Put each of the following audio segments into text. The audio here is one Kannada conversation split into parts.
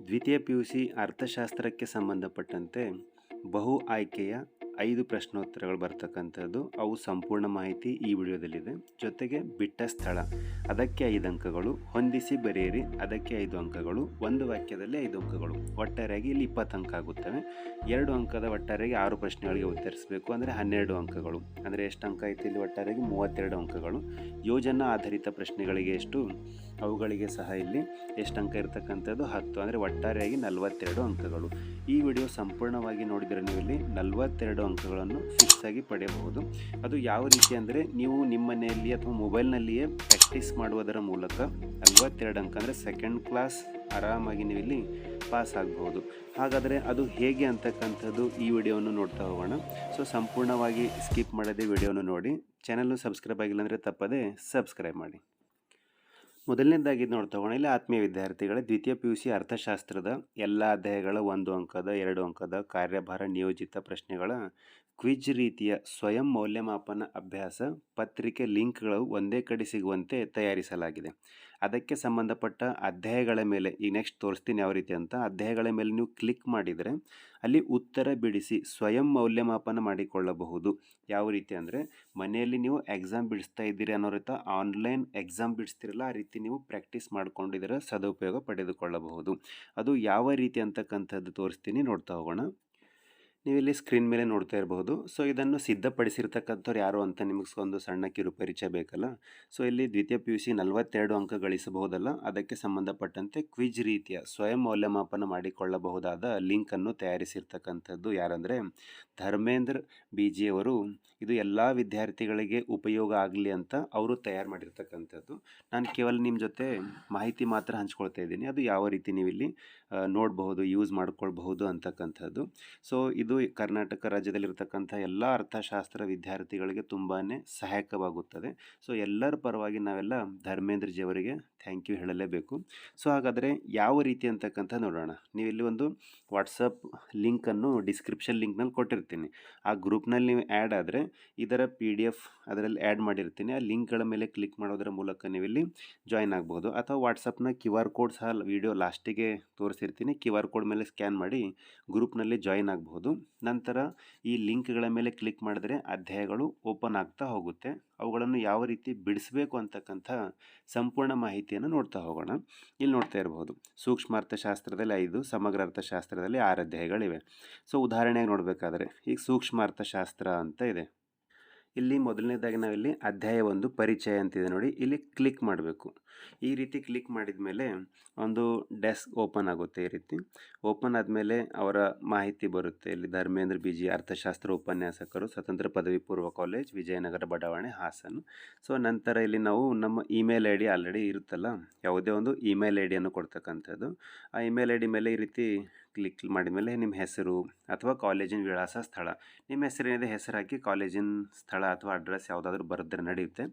ದ್ವಿತೀಯ ಪಿ ಯು ಸಿ ಅರ್ಥಶಾಸ್ತ್ರಕ್ಕೆ ಸಂಬಂಧಪಟ್ಟಂತೆ ಬಹು ಆಯ್ಕೆಯ ಐದು ಪ್ರಶ್ನೋತ್ತರಗಳು ಬರ್ತಕ್ಕಂಥದ್ದು. ಅವು ಸಂಪೂರ್ಣ ಮಾಹಿತಿ ಈ ವಿಡಿಯೋದಲ್ಲಿದೆ. ಜೊತೆಗೆ ಬಿಟ್ಟ ಸ್ಥಳ, ಅದಕ್ಕೆ ಐದು ಅಂಕಗಳು, ಹೊಂದಿಸಿ ಬರೆಯಿರಿ, ಅದಕ್ಕೆ ಐದು ಅಂಕಗಳು, ಒಂದು ವಾಕ್ಯದಲ್ಲಿ ಐದು ಅಂಕಗಳು. ಒಟ್ಟಾರೆಯಾಗಿ ಇಲ್ಲಿ ಇಪ್ಪತ್ತು ಅಂಕ ಆಗುತ್ತವೆ. ಎರಡು ಅಂಕದ ಒಟ್ಟಾರೆಯಾಗಿ ಆರು ಪ್ರಶ್ನೆಗಳಿಗೆ ಉತ್ತರಿಸಬೇಕು ಅಂದರೆ ಹನ್ನೆರಡು ಅಂಕಗಳು. ಅಂದರೆ ಎಷ್ಟು ಅಂಕ ಐತಿ ಇಲ್ಲಿ ಒಟ್ಟಾರೆಯಾಗಿ? ಮೂವತ್ತೆರಡು ಅಂಕಗಳು. ಯೋಜನಾ ಆಧಾರಿತ ಪ್ರಶ್ನೆಗಳಿಗೆ ಎಷ್ಟು? ಅವುಗಳಿಗೆ ಸಹ ಇಲ್ಲಿ ಎಷ್ಟು ಅಂಕ ಇರತಕ್ಕಂಥದ್ದು? ಹತ್ತು. ಅಂದರೆ ಒಟ್ಟಾರೆಯಾಗಿ ನಲವತ್ತೆರಡು ಅಂಕಗಳು. ಈ ವಿಡಿಯೋ ಸಂಪೂರ್ಣವಾಗಿ ನೋಡಿದರೆ ನೀವು ಇಲ್ಲಿ ನಲವತ್ತೆರಡು ಅಂಕಗಳನ್ನು ಫಿಕ್ಸ್ ಆಗಿ ಪಡೆಯಬಹುದು. ಅದು ಯಾವ ರೀತಿ ಅಂದರೆ ನೀವು ನಿಮ್ಮ ಮನೆಯಲ್ಲಿ ಅಥವಾ ಮೊಬೈಲ್ನಲ್ಲಿಯೇ ಪ್ರಾಕ್ಟೀಸ್ ಮಾಡುವುದರ ಮೂಲಕ ನಲವತ್ತೆರಡು ಅಂಕ ಅಂದರೆ ಸೆಕೆಂಡ್ ಕ್ಲಾಸ್ ಆರಾಮಾಗಿ ನೀವು ಇಲ್ಲಿ ಪಾಸ್ ಆಗಬಹುದು. ಹಾಗಾದರೆ ಅದು ಹೇಗೆ ಅಂತಕ್ಕಂಥದ್ದು ಈ ವಿಡಿಯೋವನ್ನು ನೋಡ್ತಾ ಹೋಗೋಣ. ಸೊ ಸಂಪೂರ್ಣವಾಗಿ ಸ್ಕಿಪ್ ಮಾಡದೆ ವಿಡಿಯೋವನ್ನು ನೋಡಿ. ಚಾನಲ್ನು ಸಬ್ಸ್ಕ್ರೈಬ್ ಆಗಿಲ್ಲ ಅಂದರೆ ತಪ್ಪದೆ ಸಬ್ಸ್ಕ್ರೈಬ್ ಮಾಡಿ. ಮೊದಲನೇದಾಗಿ ನೋಡಿ ಹೋಗೋಣ ಇಲ್ಲಿ ಆತ್ಮೀಯ ವಿದ್ಯಾರ್ಥಿಗಳ ದ್ವಿತೀಯ ಪಿ ಯು ಸಿ ಅರ್ಥಶಾಸ್ತ್ರದ ಎಲ್ಲ ಅಧ್ಯಾಯಗಳ ಒಂದು ಅಂಕದ, ಎರಡು ಅಂಕದ ಕಾರ್ಯಭಾರ ನಿಯೋಜಿತ ಪ್ರಶ್ನೆಗಳ ಕ್ವಿಜ್ ರೀತಿಯ ಸ್ವಯಂ ಮೌಲ್ಯಮಾಪನ ಅಭ್ಯಾಸ ಪತ್ರಿಕೆ ಲಿಂಕ್ಗಳು ಒಂದೇ ಕಡೆ ಸಿಗುವಂತೆ ತಯಾರಿಸಲಾಗಿದೆ. ಅದಕ್ಕೆ ಸಂಬಂಧಪಟ್ಟ ಅಧ್ಯಾಯಗಳ ಮೇಲೆ ಈ ನೆಕ್ಸ್ಟ್ ತೋರಿಸ್ತೀನಿ ಯಾವ ರೀತಿ ಅಂತ. ಅಧ್ಯಾಯಗಳ ಮೇಲೆ ನೀವು ಕ್ಲಿಕ್ ಮಾಡಿದರೆ ಅಲ್ಲಿ ಉತ್ತರ ಬಿಡಿಸಿ ಸ್ವಯಂ ಮೌಲ್ಯಮಾಪನ ಮಾಡಿಕೊಳ್ಳಬಹುದು. ಯಾವ ರೀತಿ ಅಂದರೆ ಮನೆಯಲ್ಲಿ ನೀವು ಎಕ್ಸಾಮ್ ಬಿಡಿಸ್ತಾ ಇದ್ದೀರಿ ಅನ್ನೋ ರೀತಿ ಆನ್ಲೈನ್ ಎಕ್ಸಾಮ್ ಬಿಡಿಸ್ತಿರಲ್ಲ ಆ ರೀತಿ ನೀವು ಪ್ರಾಕ್ಟೀಸ್ ಮಾಡಿಕೊಂಡಿದ್ರೆ ಸದುಪಯೋಗ ಪಡೆದುಕೊಳ್ಳಬಹುದು. ಅದು ಯಾವ ರೀತಿ ಅಂತಕ್ಕಂಥದ್ದು ತೋರಿಸ್ತೀನಿ ನೋಡ್ತಾ ಹೋಗೋಣ. ನೀವಿಲ್ಲಿ ಸ್ಕ್ರೀನ್ ಮೇಲೆ ನೋಡ್ತಾ ಇರಬಹುದು. ಸೊ ಇದನ್ನು ಸಿದ್ಧಪಡಿಸಿರ್ತಕ್ಕಂಥವ್ರು ಯಾರು ಅಂತ ನಿಮಗೆ ಒಂದು ಸಣ್ಣ ಕಿರು ಪರಿಚಯ ಬೇಕಲ್ಲ. ಸೊ ಇಲ್ಲಿ ದ್ವಿತೀಯ ಪಿ ಯು ಸಿ ನಲವತ್ತೆರಡು ಅಂಕ ಗಳಿಸಬಹುದಲ್ಲ. ಅದಕ್ಕೆ ಸಂಬಂಧಪಟ್ಟಂತೆ ಕ್ವಿಜ್ ರೀತಿಯ ಸ್ವಯಂ ಮೌಲ್ಯಮಾಪನ ಮಾಡಿಕೊಳ್ಳಬಹುದಾದ ಲಿಂಕನ್ನು ತಯಾರಿಸಿರ್ತಕ್ಕಂಥದ್ದು ಯಾರಂದರೆ ಧರ್ಮೇಂದ್ರ ಬಿ ಜಿಯವರು ಇದು ಎಲ್ಲ ವಿದ್ಯಾರ್ಥಿಗಳಿಗೆ ಉಪಯೋಗ ಆಗಲಿ ಅಂತ ಅವರು ತಯಾರು ಮಾಡಿರ್ತಕ್ಕಂಥದ್ದು. ನಾನು ಕೇವಲ ನಿಮ್ಮ ಜೊತೆ ಮಾಹಿತಿ ಮಾತ್ರ ಹಂಚ್ಕೊಳ್ತಾ ಇದ್ದೀನಿ. ಅದು ಯಾವ ರೀತಿ ನೀವು ಇಲ್ಲಿ ಆ, ನೋಡಬಹುದು ಯೂಸ್ ಮಾಡ್ಕೊಳ್ಬಹುದು ಅಂತಕ್ಕಂಥದ್ದು. ಸೊ ಇದು ಕರ್ನಾಟಕ ರಾಜ್ಯದಲ್ಲಿರ್ತಕ್ಕಂಥ ಎಲ್ಲ ಅರ್ಥಶಾಸ್ತ್ರ ವಿದ್ಯಾರ್ಥಿಗಳಿಗೆ ತುಂಬಾ ಸಹಾಯಕವಾಗುತ್ತದೆ. ಸೊ ಎಲ್ಲರ ಪರವಾಗಿ ನಾವೆಲ್ಲ ಧರ್ಮೇಂದ್ರ ಜಿಯವರಿಗೆ ಥ್ಯಾಂಕ್ ಯು ಹೇಳಲೇಬೇಕು. ಸೊ ಹಾಗಾದರೆ ಯಾವ ರೀತಿ ಅಂತಕ್ಕಂಥ ನೋಡೋಣ. ನೀವು ಇಲ್ಲಿ ಒಂದು ವಾಟ್ಸಪ್ ಲಿಂಕನ್ನು ಡಿಸ್ಕ್ರಿಪ್ಷನ್ ಲಿಂಕ್ನಲ್ಲಿ ಕೊಟ್ಟಿರ್ತೀನಿ. ಆ ಗ್ರೂಪ್ನಲ್ಲಿ ನೀವು ಆ್ಯಡ್ ಆದರೆ ಇದರ ಪಿ ಡಿ ಎಫ್ ಅದರಲ್ಲಿ ಆ್ಯಡ್ ಮಾಡಿರ್ತೀನಿ. ಆ ಲಿಂಕ್ಗಳ ಮೇಲೆ ಕ್ಲಿಕ್ ಮಾಡೋದರ ಮೂಲಕ ನೀವು ಇಲ್ಲಿ ಜಾಯ್ನ್ ಆಗ್ಬೋದು ಅಥವಾ ವಾಟ್ಸಪ್ನ ಕ್ಯೂ ಆರ್ ಕೋಡ್ ಸಹ ವಿಡಿಯೋ ಲಾಸ್ಟಿಗೆ ತೋರಿಸಿರ್ತೀನಿ ಕ್ಯೂ ಆರ್ ಕೋಡ್ ಮೇಲೆ ಸ್ಕ್ಯಾನ್ ಮಾಡಿ ಗ್ರೂಪ್ನಲ್ಲಿ ಜಾಯಿನ್ ಆಗಬಹುದು ನಂತರ ಈ ಲಿಂಕ್ಗಳ ಮೇಲೆ ಕ್ಲಿಕ್ ಮಾಡಿದ್ರೆ ಅಧ್ಯಾಯಗಳು ಓಪನ್ ಆಗ್ತಾ ಹೋಗುತ್ತೆ. ಅವುಗಳನ್ನು ಯಾವ ರೀತಿ ಬಿಡಿಸಬೇಕು ಅಂತಕ್ಕಂಥ ಸಂಪೂರ್ಣ ಮಾಹಿತಿಯನ್ನು ನೋಡ್ತಾ ಹೋಗೋಣ. ಇಲ್ಲಿ ನೋಡ್ತಾ ಇರಬಹುದು ಸೂಕ್ಷ್ಮ ಅರ್ಥಶಾಸ್ತ್ರದಲ್ಲಿ ಐದು, ಸಮಗ್ರ ಅರ್ಥಶಾಸ್ತ್ರದಲ್ಲಿ ಆರು ಅಧ್ಯಾಯಗಳಿವೆ. ಸೊ ಉದಾಹರಣೆಗೆ ನೋಡಬೇಕಾದ್ರೆ ಈಗ ಸೂಕ್ಷ್ಮ ಅರ್ಥಶಾಸ್ತ್ರ ಅಂತ ಇದೆ. ಇಲ್ಲಿ ಮೊದಲನೇದಾಗಿ ನಾವಿಲ್ಲಿ ಅಧ್ಯಾಯ ಒಂದು, ಪರಿಚಯ ಅಂತಿದೆ ನೋಡಿ. ಇಲ್ಲಿ ಕ್ಲಿಕ್ ಮಾಡಬೇಕು. ಈ ರೀತಿ ಕ್ಲಿಕ್ ಮಾಡಿದ ಮೇಲೆ ಒಂದು ಡೆಸ್ಕ್ ಓಪನ್ ಆಗುತ್ತೆ ಈ ರೀತಿ. ಓಪನ್ ಆದಮೇಲೆ ಅವರ ಮಾಹಿತಿ ಬರುತ್ತೆ. ಇಲ್ಲಿ ಧರ್ಮೇಂದ್ರ ಬಿ ಜಿ ಅರ್ಥಶಾಸ್ತ್ರ ಉಪನ್ಯಾಸಕರು, ಸ್ವತಂತ್ರ ಪದವಿ ಪೂರ್ವ ಕಾಲೇಜ್, ವಿಜಯನಗರ, ಬಡಾವಣೆ, ಹಾಸನ. ಸೊ, ನಂತರ ಇಲ್ಲಿ ನಾವು ನಮ್ಮ ಇಮೇಲ್ ಐ ಡಿ ಆಲ್ರೆಡಿ ಇರುತ್ತಲ್ಲ, ಯಾವುದೇ ಒಂದು ಇಮೇಲ್ ಐ ಡಿಯನ್ನು ಕೊಡ್ತಕ್ಕಂಥದ್ದು. ಆ ಇಮೇಲ್ ಐ ಡಿ ಮೇಲೆ ಈ ರೀತಿ ಕ್ಲಿಕ್ ಮಾಡಿದ ಮೇಲೆ ನಿಮ್ಮ ಹೆಸರು ಅಥವಾ ಕಾಲೇಜಿನ ವಿಳಾಸ ಸ್ಥಳ. ನಿಮ್ಮ ಹೆಸರೇನಿದೆ ಹೆಸರು ಹಾಕಿ ಕಾಲೇಜಿನ ಸ್ಥಳ ಅಥವಾ ಅಡ್ರೆಸ್ ಯಾವುದಾದ್ರೂ ಬರೆದ್ರೆ ನಡೆಯುತ್ತೆ.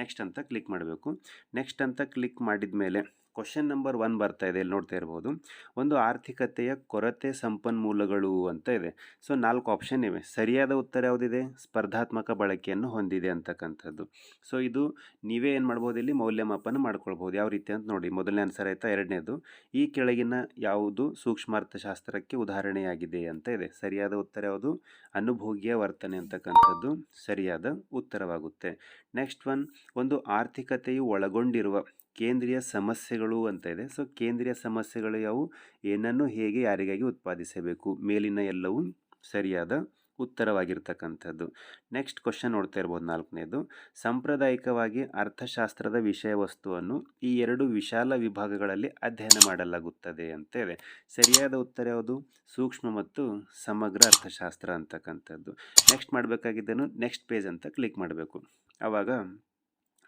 ನೆಕ್ಸ್ಟ್ ಅಂತ ಕ್ಲಿಕ್ ಮಾಡಬೇಕು. ನೆಕ್ಸ್ಟ್ ಅಂತ ಕ್ಲಿಕ್ ಮಾಡಿದ ಮೇಲೆ ಕ್ವಶನ್ ನಂಬರ್ ಒನ್ ಬರ್ತಾ ಇದೆ, ಇಲ್ಲಿ ನೋಡ್ತಾ ಇರ್ಬೋದು. ಒಂದು ಆರ್ಥಿಕತೆಯ ಕೊರತೆ ಸಂಪನ್ಮೂಲಗಳು ಅಂತ ಇದೆ. ಸೊ ನಾಲ್ಕು ಆಪ್ಷನ್ ಇವೆ. ಸರಿಯಾದ ಉತ್ತರ ಯಾವುದಿದೆ? ಸ್ಪರ್ಧಾತ್ಮಕ ಬಳಕೆಯನ್ನು ಹೊಂದಿದೆ ಅಂತಕ್ಕಂಥದ್ದು. ಸೊ ಇದು ನೀವೇ ಏನು ಮಾಡ್ಬೋದು ಇಲ್ಲಿ? ಮೌಲ್ಯಮಾಪನ ಮಾಡ್ಕೊಳ್ಬೋದು. ಯಾವ ರೀತಿ ಅಂತ ನೋಡಿ. ಮೊದಲನೇ ಆನ್ಸರ್ ಆಯಿತಾ? ಎರಡನೇದು. ಈ ಕೆಳಗಿನ ಯಾವುದು ಸೂಕ್ಷ್ಮಾರ್ಥಶಾಸ್ತ್ರಕ್ಕೆ ಉದಾಹರಣೆಯಾಗಿದೆ ಅಂತ ಇದೆ. ಸರಿಯಾದ ಉತ್ತರ ಯಾವುದು? ಅನುಭೋಗ್ಯ ವರ್ತನೆ ಅಂತಕ್ಕಂಥದ್ದು ಸರಿಯಾದ ಉತ್ತರವಾಗುತ್ತೆ. ನೆಕ್ಸ್ಟ್ ಒನ್ ಒಂದು ಆರ್ಥಿಕತೆಯು ಒಳಗೊಂಡಿರುವ ಕೇಂದ್ರೀಯ ಸಮಸ್ಯೆಗಳು ಅಂತ ಇದೆ. ಸೊ, ಕೇಂದ್ರೀಯ ಸಮಸ್ಯೆಗಳು ಯಾವು ಏನನ್ನು ಹೇಗೆ ಯಾರಿಗಾಗಿ ಉತ್ಪಾದಿಸಬೇಕು? ಮೇಲಿನ ಎಲ್ಲವೂ ಸರಿಯಾದ ಉತ್ತರವಾಗಿರ್ತಕ್ಕಂಥದ್ದು. ನೆಕ್ಸ್ಟ್ ಕ್ವಶನ್ ನೋಡ್ತಾ ಇರ್ಬೋದು ನಾಲ್ಕನೇದು. ಸಾಂಪ್ರದಾಯಿಕವಾಗಿ ಅರ್ಥಶಾಸ್ತ್ರದ ವಿಷಯ ವಸ್ತುವನ್ನು ಈ ಎರಡು ವಿಶಾಲ ವಿಭಾಗಗಳಲ್ಲಿ ಅಧ್ಯಯನ ಮಾಡಲಾಗುತ್ತದೆ ಅಂತ ಇದೆ. ಸರಿಯಾದ ಉತ್ತರ ಯಾವುದು? ಸೂಕ್ಷ್ಮ ಮತ್ತು ಸಮಗ್ರ ಅರ್ಥಶಾಸ್ತ್ರ ಅಂತಕ್ಕಂಥದ್ದು. ನೆಕ್ಸ್ಟ್ ಮಾಡಬೇಕಾಗಿದ್ದನ್ನು ನೆಕ್ಸ್ಟ್ ಪೇಜ್ ಅಂತ ಕ್ಲಿಕ್ ಮಾಡಬೇಕು. ಆವಾಗ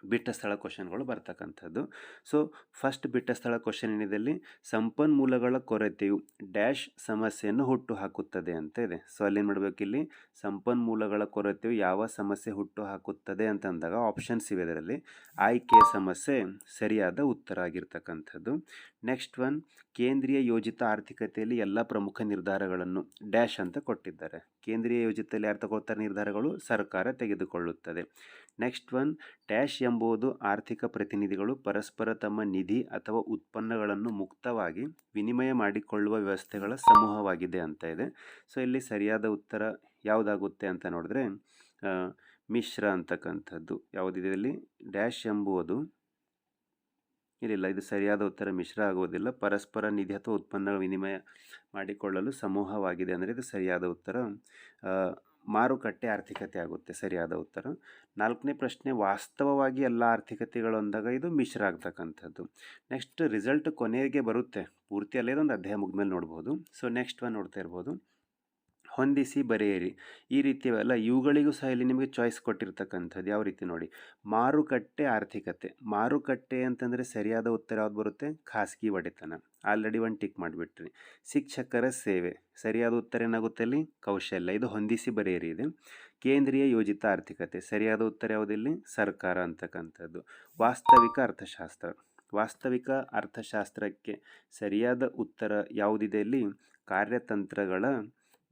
ಬಿಟ್ಟ ಸ್ಥಳ ಕ್ವಶನ್ಗಳು ಬರ್ತಕ್ಕಂಥದ್ದು. ಸೊ ಫಸ್ಟ್ ಬಿಟ್ಟ ಸ್ಥಳ ಕ್ವಶನ್ ಏನಿದೆ ಸಂಪನ್ಮೂಲಗಳ ಕೊರತೆಯು ಡ್ಯಾಶ್ ಸಮಸ್ಯೆಯನ್ನು ಹುಟ್ಟು ಹಾಕುತ್ತದೆ ಅಂತ ಇದೆ. ಸೊ ಅಲ್ಲೇನು ಮಾಡಬೇಕು ಇಲ್ಲಿ? ಸಂಪನ್ಮೂಲಗಳ ಕೊರತೆಯು ಯಾವ ಸಮಸ್ಯೆ ಹುಟ್ಟು ಹಾಕುತ್ತದೆ ಅಂತ ಅಂದಾಗ ಆಪ್ಷನ್ಸ್ ಇವೆ ಇದರಲ್ಲಿ. ಆಯ್ಕೆಯ ಸಮಸ್ಯೆ ಸರಿಯಾದ ಉತ್ತರ ಆಗಿರ್ತಕ್ಕಂಥದ್ದು. ನೆಕ್ಸ್ಟ್ ಒನ್ ಕೇಂದ್ರೀಯ ಯೋಜಿತ ಆರ್ಥಿಕತೆಯಲ್ಲಿ ಎಲ್ಲ ಪ್ರಮುಖ ನಿರ್ಧಾರಗಳನ್ನು ಡ್ಯಾಶ್ ಅಂತ ಕೊಟ್ಟಿದ್ದಾರೆ. ಕೇಂದ್ರೀಯ ಯೋಜಿತದಲ್ಲಿ ಯಾರು ತಗೊಳ್ತಾರೆ ನಿರ್ಧಾರಗಳು? ಸರ್ಕಾರ ತೆಗೆದುಕೊಳ್ಳುತ್ತದೆ. ನೆಕ್ಸ್ಟ್ ಒನ್ ಟ್ಯಾಶ್ ಎಂಬುದು ಆರ್ಥಿಕ ಪ್ರತಿನಿಧಿಗಳು ಪರಸ್ಪರ ತಮ್ಮ ನಿಧಿ ಅಥವಾ ಉತ್ಪನ್ನಗಳನ್ನು ಮುಕ್ತವಾಗಿ ವಿನಿಮಯ ಮಾಡಿಕೊಳ್ಳುವ ವ್ಯವಸ್ಥೆಗಳ ಸಮೂಹವಾಗಿದೆ ಅಂತ ಇದೆ. ಸೊ ಇಲ್ಲಿ ಸರಿಯಾದ ಉತ್ತರ ಯಾವುದಾಗುತ್ತೆ ಅಂತ ನೋಡಿದ್ರೆ ಮಿಶ್ರ ಅಂತಕ್ಕಂಥದ್ದು ಯಾವುದಿದೆ ಇಲ್ಲಿ? ಡ್ಯಾಶ್ ಎಂಬುದು ಇಲ್ಲಿಲ್ಲ, ಇದು ಸರಿಯಾದ ಉತ್ತರ ಮಿಶ್ರ ಆಗುವುದಿಲ್ಲ. ಪರಸ್ಪರ ನಿಧಿ ಅಥವಾ ಉತ್ಪನ್ನಗಳ ವಿನಿಮಯ ಮಾಡಿಕೊಳ್ಳಲು ಸಮೂಹವಾಗಿದೆ ಅಂದರೆ ಇದು ಸರಿಯಾದ ಉತ್ತರ. ಮಾರುಕಟ್ಟೆ ಆರ್ಥಿಕತೆ ಆಗುತ್ತೆ. ಸರಿಯಾದ ಉತ್ತರ. ನಾಲ್ಕನೇ ಪ್ರಶ್ನೆ, ವಾಸ್ತವವಾಗಿ ಎಲ್ಲ ಆರ್ಥಿಕತೆಗಳು ಅಂದಾಗ ಇದು ಮಿಶ್ರ ಆಗ್ತಕ್ಕಂಥದ್ದು. ನೆಕ್ಸ್ಟ್ ರಿಸಲ್ಟ್ ಕೊನೆಗೆ ಬರುತ್ತೆ. ಪೂರ್ತಿ ಅಲ್ಲೇ ಒಂದು ಅಧ್ಯಾಯ ಮುಗಿದ್ಮೇಲೆ ನೋಡ್ಬೋದು. ಸೊ ನೆಕ್ಸ್ಟ್ ಒನ್ ನೋಡ್ತಾ ಇರ್ಬೋದು. ಹೊಂದಿಸಿ ಬರೆಯಿರಿ. ಈ ರೀತಿ ಅಲ್ಲ, ಇವುಗಳಿಗೂ ಸಹ ಇಲ್ಲಿ ನಿಮಗೆ ಚಾಯ್ಸ್ ಕೊಟ್ಟಿರ್ತಕ್ಕಂಥದ್ದು. ಯಾವ ರೀತಿ ನೋಡಿ, ಮಾರುಕಟ್ಟೆ ಆರ್ಥಿಕತೆ. ಮಾರುಕಟ್ಟೆ ಅಂತಂದರೆ ಸರಿಯಾದ ಉತ್ತರ ಯಾವ್ದು ಬರುತ್ತೆ? ಖಾಸಗಿ ಒಡೆತನ. ಆಲ್ರೆಡಿ ಒಂದು ಟಿಕ್ ಮಾಡಿಬಿಟ್ರಿ. ಶಿಕ್ಷಕರ ಸೇವೆ. ಸರಿಯಾದ ಉತ್ತರ ಏನಾಗುತ್ತೆ ಅಲ್ಲಿ ಕೌಶಲ್ಯ. ಇದು ಹೊಂದಿಸಿ ಬರೆಯಿರಿ ಇದೆ. ಕೇಂದ್ರೀಯ ಯೋಜಿತ ಆರ್ಥಿಕತೆ. ಸರಿಯಾದ ಉತ್ತರ ಯಾವುದಿಲ್ಲಿ ಸರ್ಕಾರ ಅಂತಕ್ಕಂಥದ್ದು. ವಾಸ್ತವಿಕ ಅರ್ಥಶಾಸ್ತ್ರ. ವಾಸ್ತವಿಕ ಅರ್ಥಶಾಸ್ತ್ರಕ್ಕೆ ಸರಿಯಾದ ಉತ್ತರ ಯಾವುದಿದೆ ಇಲ್ಲಿ? ಕಾರ್ಯತಂತ್ರಗಳ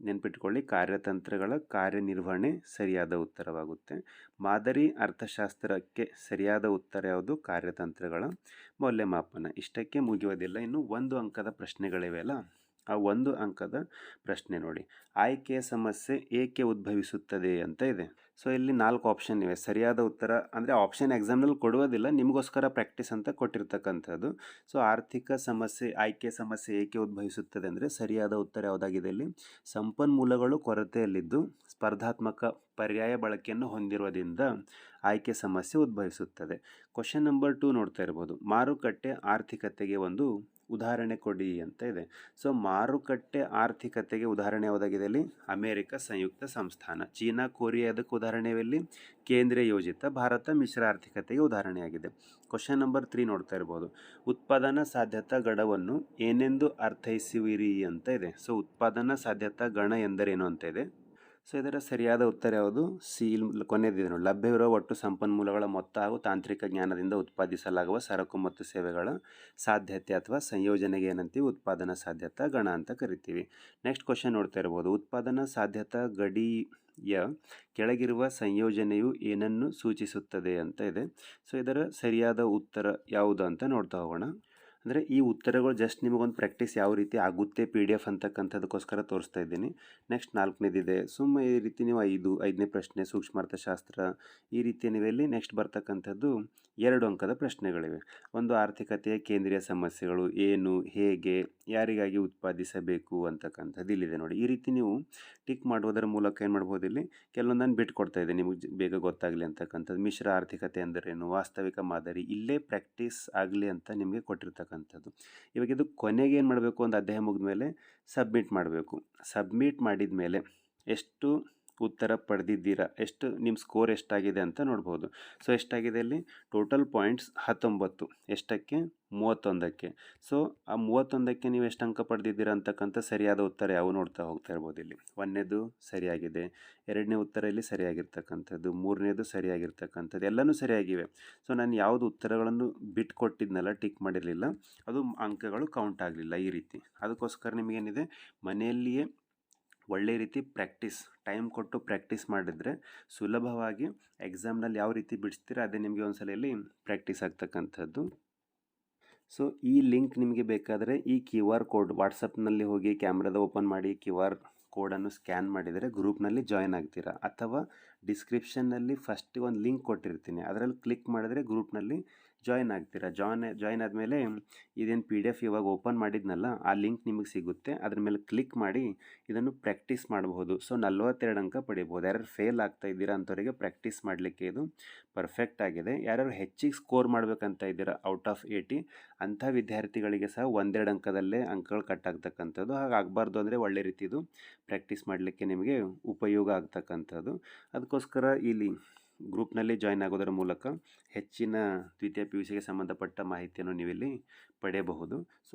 ನೆನ್ಪಿಟ್ಕೊಳ್ಳಿ, ಕಾರ್ಯತಂತ್ರಗಳ ಕಾರ್ಯನಿರ್ವಹಣೆ ಸರಿಯಾದ ಉತ್ತರವಾಗುತ್ತೆ. ಮಾದರಿ ಅರ್ಥಶಾಸ್ತ್ರಕ್ಕೆ ಸರಿಯಾದ ಉತ್ತರ ಯಾವುದು? ಕಾರ್ಯತಂತ್ರಗಳ ಮೌಲ್ಯಮಾಪನ. ಇಷ್ಟಕ್ಕೆ ಮುಗಿಯೋದಿಲ್ಲ ಇನ್ನು ಒಂದು ಅಂಕದ ಪ್ರಶ್ನೆಗಳಿವೆ ಅಲ್ಲ? ಆ ಒಂದು ಅಂಕದ ಪ್ರಶ್ನೆ ನೋಡಿ. ಆಯ್ಕೆಯ ಸಮಸ್ಯೆ ಏಕೆ ಉದ್ಭವಿಸುತ್ತದೆ ಅಂತ ಇದೆ. ಸೊ ಇಲ್ಲಿ ನಾಲ್ಕು ಆಪ್ಷನ್ ಇವೆ. ಸರಿಯಾದ ಉತ್ತರ ಅಂದರೆ ಆಪ್ಷನ್ ಎಕ್ಸಾಮ್ನಲ್ಲಿ ಕೊಡುವುದಿಲ್ಲ, ನಿಮಗೋಸ್ಕರ ಪ್ರಾಕ್ಟೀಸ್ ಅಂತ ಕೊಟ್ಟಿರ್ತಕ್ಕಂಥದ್ದು. ಸೊ ಆರ್ಥಿಕ ಸಮಸ್ಯೆ ಆಯ್ಕೆ ಸಮಸ್ಯೆ ಏಕೆ ಉದ್ಭವಿಸುತ್ತದೆ ಅಂದರೆ ಸರಿಯಾದ ಉತ್ತರ ಯಾವುದಾಗಿದೆ ಇಲ್ಲಿ? ಸಂಪನ್ಮೂಲಗಳು ಕೊರತೆಯಲ್ಲಿದ್ದು ಸ್ಪರ್ಧಾತ್ಮಕ ಪರ್ಯಾಯ ಬಳಕೆಯನ್ನು ಹೊಂದಿರುವುದರಿಂದ ಆಯ್ಕೆ ಸಮಸ್ಯೆ ಉದ್ಭವಿಸುತ್ತದೆ. ಕ್ವಶನ್ ನಂಬರ್ ಟು ನೋಡ್ತಾ ಇರ್ಬೋದು. ಮಾರುಕಟ್ಟೆ ಆರ್ಥಿಕತೆಗೆ ಒಂದು ಉದಾಹರಣೆ ಕೊಡಿ ಅಂತ ಇದೆ. ಸೊ ಮಾರುಕಟ್ಟೆ ಆರ್ಥಿಕತೆಗೆ ಉದಾಹರಣೆ ಯಾವುದಾಗಿದೆ ಇಲ್ಲಿ? ಅಮೇರಿಕ ಸಂಯುಕ್ತ ಸಂಸ್ಥಾನ. ಚೀನಾ, ಕೊರಿಯಾ ಅದಕ್ಕೆ ಉದಾಹರಣೆ ಇಲ್ಲಿ? ಕೇಂದ್ರೀಯ ಯೋಜಿತ ಭಾರತ, ಮಿಶ್ರ ಆರ್ಥಿಕತೆಗೆ ಉದಾಹರಣೆಯಾಗಿದೆ ಕ್ವಶನ್ ನಂಬರ್ ತ್ರೀ ನೋಡ್ತಾ ಇರ್ಬೋದು. ಉತ್ಪಾದನಾ ಸಾಧ್ಯತಾ ಗಣವನ್ನು ಏನೆಂದು ಅರ್ಥೈಸುವಿರಿ ಅಂತ ಇದೆ. ಸೊ ಉತ್ಪಾದನಾ ಸಾಧ್ಯತಾ ಗಣ ಎಂದರೇನು ಅಂತ ಇದೆ? ಸೊ ಇದರ ಸರಿಯಾದ ಉತ್ತರ ಯಾವುದು? ಸೀಲ್ ಕೊನೆಯದಿದೆ ಲಭ್ಯವಿರುವ ಒಟ್ಟು ಸಂಪನ್ಮೂಲಗಳ ಮೊತ್ತ ಹಾಗೂ ತಾಂತ್ರಿಕ ಜ್ಞಾನದಿಂದ ಉತ್ಪಾದಿಸಲಾಗುವ ಸರಕು ಮತ್ತು ಸೇವೆಗಳ ಸಾಧ್ಯತೆ ಅಥವಾ ಸಂಯೋಜನೆಗೆ ಏನಂತೀವಿ? ಉತ್ಪಾದನಾ ಸಾಧ್ಯತಾ ಗಣ ಅಂತ ಕರಿತೀವಿ. ನೆಕ್ಸ್ಟ್ ಕ್ವಶನ್ ನೋಡ್ತಾ ಇರ್ಬೋದು. ಉತ್ಪಾದನಾ ಸಾಧ್ಯತಾ ಗಡಿಯ ಕೆಳಗಿರುವ ಸಂಯೋಜನೆಯು ಏನನ್ನು ಸೂಚಿಸುತ್ತದೆ ಅಂತ ಇದೆ. ಸೊ ಇದರ ಸರಿಯಾದ ಉತ್ತರ ಯಾವುದು ಅಂತ ನೋಡ್ತಾ ಹೋಗೋಣ. ಅಂದರೆ ಈ ಉತ್ತರಗಳು ಜಸ್ಟ್ ನಿಮಗೊಂದು ಪ್ರಾಕ್ಟೀಸ್ ಯಾವ ರೀತಿ ಆಗುತ್ತೆ ಪಿ ಡಿ ಎಫ್ ಅಂತಕ್ಕಂಥದಕ್ಕೋಸ್ಕರ ತೋರಿಸ್ತಾ ಇದ್ದೀನಿ. ನೆಕ್ಸ್ಟ್ ನಾಲ್ಕನೇದಿದೆ ಸುಮ್ಮನೆ ಈ ರೀತಿ ನೀವು ಐದು, ಐದನೇ ಪ್ರಶ್ನೆ ಸೂಕ್ಷ್ಮಾರ್ಥಶಾಸ್ತ್ರ ಈ ರೀತಿ ನೀವೆಲ್ಲಿ ನೆಕ್ಸ್ಟ್ ಬರ್ತಕ್ಕಂಥದ್ದು ಎರಡು ಅಂಕದ ಪ್ರಶ್ನೆಗಳಿವೆ. ಒಂದು, ಆರ್ಥಿಕತೆಯ ಕೇಂದ್ರೀಯ ಸಮಸ್ಯೆಗಳು ಏನು, ಹೇಗೆ, ಯಾರಿಗಾಗಿ ಉತ್ಪಾದಿಸಬೇಕು ಅಂತಕ್ಕಂಥದ್ದು ಇಲ್ಲಿದೆ ನೋಡಿ. ಈ ರೀತಿ ನೀವು ಟಿಕ್ ಮಾಡುವುದರ ಮೂಲಕ ಏನು ಮಾಡ್ಬೋದು ಇಲ್ಲಿ? ಕೆಲವೊಂದನ್ನು ಬಿಟ್ಟು ಕೊಡ್ತಾ ಇದೆ ನಿಮಗೆ ಬೇಗ ಗೊತ್ತಾಗಲಿ ಅಂತಕ್ಕಂಥದ್ದು. ಮಿಶ್ರ ಆರ್ಥಿಕತೆ ಅಂದರೇನು? ವಾಸ್ತವಿಕ ಮಾದರಿ ಇಲ್ಲೇ ಪ್ರಾಕ್ಟೀಸ್ ಆಗಲಿ ಅಂತ ನಿಮಗೆ ಕೊಟ್ಟಿರ್ತಕ್ಕಂಥದ್ದು. ಇವಾಗ ಇದು ಕೊನೆಗೆ ಏನು ಮಾಡಬೇಕು? ಒಂದು ಅಧ್ಯಾಯ ಮುಗಿದ ಮೇಲೆ ಸಬ್ಮಿಟ್ ಮಾಡಬೇಕು. ಸಬ್ಮಿಟ್ ಮಾಡಿದ ಮೇಲೆ ಎಷ್ಟು ಉತ್ತರ ಪಡೆದಿದ್ದೀರಾ? ಎಷ್ಟು ನಿಮ್ಮ ಸ್ಕೋರ್ ಎಷ್ಟಾಗಿದೆ ಅಂತ ನೋಡ್ಬೋದು. ಸೊ ಎಷ್ಟಾಗಿದೆ ಇಲ್ಲಿ? ಟೋಟಲ್ ಪಾಯಿಂಟ್ಸ್ ಹತ್ತೊಂಬತ್ತು, ಎಷ್ಟಕ್ಕೆ? ಮೂವತ್ತೊಂದಕ್ಕೆ. ಸೊ ಆ ಮೂವತ್ತೊಂದಕ್ಕೆ ನೀವು ಎಷ್ಟು ಅಂಕ ಪಡೆದಿದ್ದೀರಾ ಅಂತಕ್ಕಂಥ ಸರಿಯಾದ ಉತ್ತರ ಯಾವ ನೋಡ್ತಾ ಹೋಗ್ತಾ ಇರ್ಬೋದು ಇಲ್ಲಿ. ಒಂದನೇದು ಸರಿಯಾಗಿದೆ, ಎರಡನೇ ಉತ್ತರ ಇಲ್ಲಿ ಸರಿಯಾಗಿರ್ತಕ್ಕಂಥದ್ದು, ಮೂರನೇದು ಸರಿಯಾಗಿರ್ತಕ್ಕಂಥದ್ದು, ಎಲ್ಲನೂ ಸರಿಯಾಗಿವೆ. ಸೊ ನಾನು ಯಾವುದು ಉತ್ತರಗಳನ್ನು ಬಿಟ್ಟು ಕೊಟ್ಟಿದ್ನಲ್ಲ ಟಿಕ್ ಮಾಡಿರಲಿಲ್ಲ, ಅದು ಅಂಕಗಳು ಕೌಂಟ್ ಆಗಲಿಲ್ಲ ಈ ರೀತಿ. ಅದಕ್ಕೋಸ್ಕರ ನಿಮಗೇನಿದೆ, ಮನೆಯಲ್ಲಿಯೇ ಒಳ್ಳೆ ರೀತಿ ಪ್ರ್ಯಾಕ್ಟೀಸ್ ಟೈಮ್ ಕೊಟ್ಟು ಪ್ರ್ಯಾಕ್ಟೀಸ್ ಮಾಡಿದರೆ ಸುಲಭವಾಗಿ ಎಕ್ಸಾಮ್ನಲ್ಲಿ ಯಾವ ರೀತಿ ಬಿಡಿಸ್ತೀರ ಅದೇ ನಿಮಗೆ ಒಂದ್ಸಲ ಇಲ್ಲಿ ಪ್ರ್ಯಾಕ್ಟೀಸ್ ಆಗ್ತಕ್ಕಂಥದ್ದು. ಸೊ ಈ ಲಿಂಕ್ ನಿಮಗೆ ಬೇಕಾದರೆ ಈ ಕ್ಯೂ ಆರ್ ಕೋಡ್ ವಾಟ್ಸಪ್ನಲ್ಲಿ ಹೋಗಿ ಕ್ಯಾಮ್ರಾದ ಓಪನ್ ಮಾಡಿ ಕ್ಯೂ ಆರ್ ಕೋಡನ್ನು ಸ್ಕ್ಯಾನ್ ಮಾಡಿದರೆ ಗ್ರೂಪ್ನಲ್ಲಿ ಜಾಯ್ನ್ ಆಗ್ತೀರಾ ಅಥವಾ ಡಿಸ್ಕ್ರಿಪ್ಷನ್ನಲ್ಲಿ ಫಸ್ಟ್ ಒಂದು ಲಿಂಕ್ ಕೊಟ್ಟಿರ್ತೀನಿ. ಅದರಲ್ಲಿ ಕ್ಲಿಕ್ ಮಾಡಿದ್ರೆ ಗ್ರೂಪ್ನಲ್ಲಿ ಜಾಯ್ನ್ ಆಗ್ತೀರಾ. ಜಾಯ್ನ್ ಜಾಯ್ನ್ ಆದಮೇಲೆ ಇದೇನು ಪಿ ಡಿ ಎಫ್ ಇವಾಗ ಓಪನ್ ಮಾಡಿದ್ನಲ್ಲ, ಆ ಲಿಂಕ್ ನಿಮಗೆ ಸಿಗುತ್ತೆ. ಅದ್ರ ಮೇಲೆ ಕ್ಲಿಕ್ ಮಾಡಿ ಇದನ್ನು ಪ್ರಾಕ್ಟೀಸ್ ಮಾಡಬಹುದು. ಸೊ ನಲ್ವತ್ತೆರಡು ಅಂಕ ಪಡಿಬೋದು ಯಾರ್ಯಾರು ಫೇಲ್ ಆಗ್ತಾ ಇದ್ದೀರಾ ಅಂಥವರಿಗೆ ಪ್ರಾಕ್ಟೀಸ್ ಮಾಡಲಿಕ್ಕೆ ಇದು ಪರ್ಫೆಕ್ಟ್ ಆಗಿದೆ. ಯಾರ್ಯಾರು ಹೆಚ್ಚಿಗೆ ಸ್ಕೋರ್ ಮಾಡಬೇಕಂತ ಇದ್ದೀರಾ ಔಟ್ ಆಫ್ ಏಯ್ಟಿ ಅಂಥ ವಿದ್ಯಾರ್ಥಿಗಳಿಗೆ ಸಹ ಒಂದೆರಡು ಅಂಕದಲ್ಲೇ ಅಂಕಗಳು ಕಟ್ ಆಗ್ತಕ್ಕಂಥದ್ದು. ಹಾಗೆ ಆಗಬಾರ್ದು ಅಂದರೆ ಒಳ್ಳೆ ರೀತಿದು ಪ್ರಾಕ್ಟೀಸ್ ಮಾಡಲಿಕ್ಕೆ ನಿಮಗೆ ಉಪಯೋಗ ಆಗ್ತಕ್ಕಂಥದ್ದು. ಅದಕ್ಕೋಸ್ಕರ ಇಲ್ಲಿ ಗ್ರೂಪ್ನಲ್ಲಿ ಜಾಯ್ನ್ ಆಗೋದರ ಮೂಲಕ ಹೆಚ್ಚಿನ ದ್ವಿತೀಯ ಪಿ ಯು ಸಿಗೆ ಸಂಬಂಧಪಟ್ಟ ಮಾಹಿತಿಯನ್ನು ನೀವಿಲ್ಲಿ ಪಡೆಯಬಹುದು. ಸೊ